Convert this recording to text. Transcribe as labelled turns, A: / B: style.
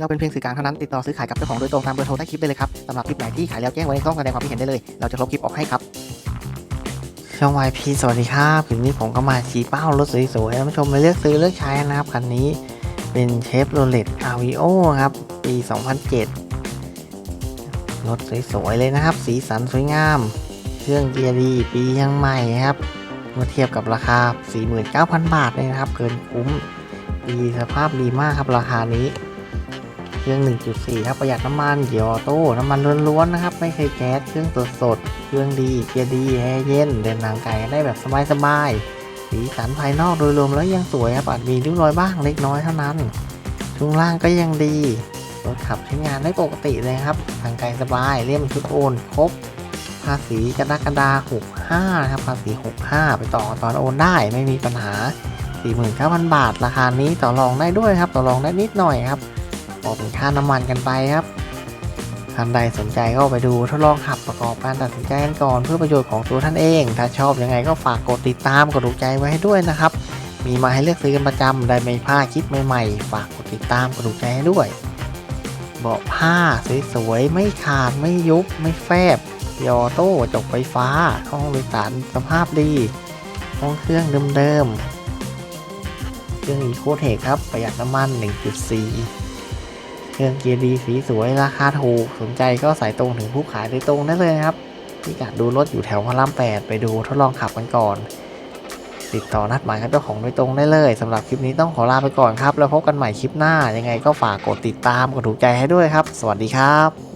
A: เราเป็นเพียงสื่อกลางเท่านั้นติดต่อซื้อขายกับเจ้าของโดยตรงตามเบอร์โทรใต้คลิปได้เลยครับสำหรับคลิปไหนที่ขายแล้วแจ้งไว้ในช่องแสดงความคิดเห็นได้เลย เราจะลบคลิปออกให้ครับช่อง YP สวัสดีครับคลิปนี้ผมก็มาชี้เป้ารถสวยๆให้ท่านผู้ชมมาเลือกซื้อเลือกใช้นะครับคันนี้เป็นเชฟโรเลตอาวิโอครับ ปี 2007 รถสวยๆเลยนะครับ สีสันสวยงาม เครื่องเกียร์ดีปียังใหม่ครับ เมื่อเทียบกับราคา 49,000 บาทเลยนะครับ เกินคุ้มดีสภาพดีมากครับราคานี้ เครื่อง 1.4 ครับประหยัดน้ำมันเกียร์ออโต้น้ำมันล้วนๆนะครับ ไม่เคยแก๊สเครื่องสดสดๆเครื่องดีเกียร์ดีแอร์เย็นเดินทางไกลได้แบบสบายๆสีสันภายนอกโดยรวมแล้วยังสวยครับอาจมีริ้วรอยบ้างเล็กน้อยเท่านั้นช่วงล่างก็ยังดีรถขับใช้งานได้ปกติเลยครับทางไกลสบายเลี่ยมชุดโอนครบภาษีกรกฎาคม65นะครับภาษี 65 ไปต่อตอนโอนได้ไม่มีปัญหา 49,000 บาท ราคานี้ต่อรองได้ด้วยครับ ต่อรองได้นิดหน่อยครับ ออกเป็นค่าน้ำมันกันไปครับท่านใดสนใจก็ไปดูทดลองขับประกอบการตัดสินใจกันก่อนเพื่อประโยชน์ของตัวท่านเอง ถ้าชอบยังไงก็ฝากกดติดตามกดถูกใจไว้ให้ด้วยนะครับ มีมาให้เลือกซื้อกันประจำได้ไม่พลาดคลิปใหม่ๆ ฝากกดติดตามกดถูกใจให้ด้วย เบาะผ้าสวยๆไม่ขาดไม่ยุบไม่แฟบยอโต้จกไฟฟ้าห้องโดยสารสภาพดีห้องเครื่องเดิมๆเครื่องอีโคเทคครับประหยัดน้ำมัน 1.4 เครื่องเกียร์ดีสีสวยราคาถูก สนใจก็สายตรงถึงผู้ขายโดยตรงได้เลยครับพิกัดดูรถอยู่แถวพระราม8ไปดูทดลองขับกันก่อน ติดต่อนัดหมายกับเจ้าของโดยตรงได้เลยสำหรับคลิปนี้ต้องขอลาไปก่อนครับ แล้วพบกันใหม่คลิปหน้ายังไงก็ฝากกดติดตามกดถูกใจให้ด้วยครับ สวัสดีครับ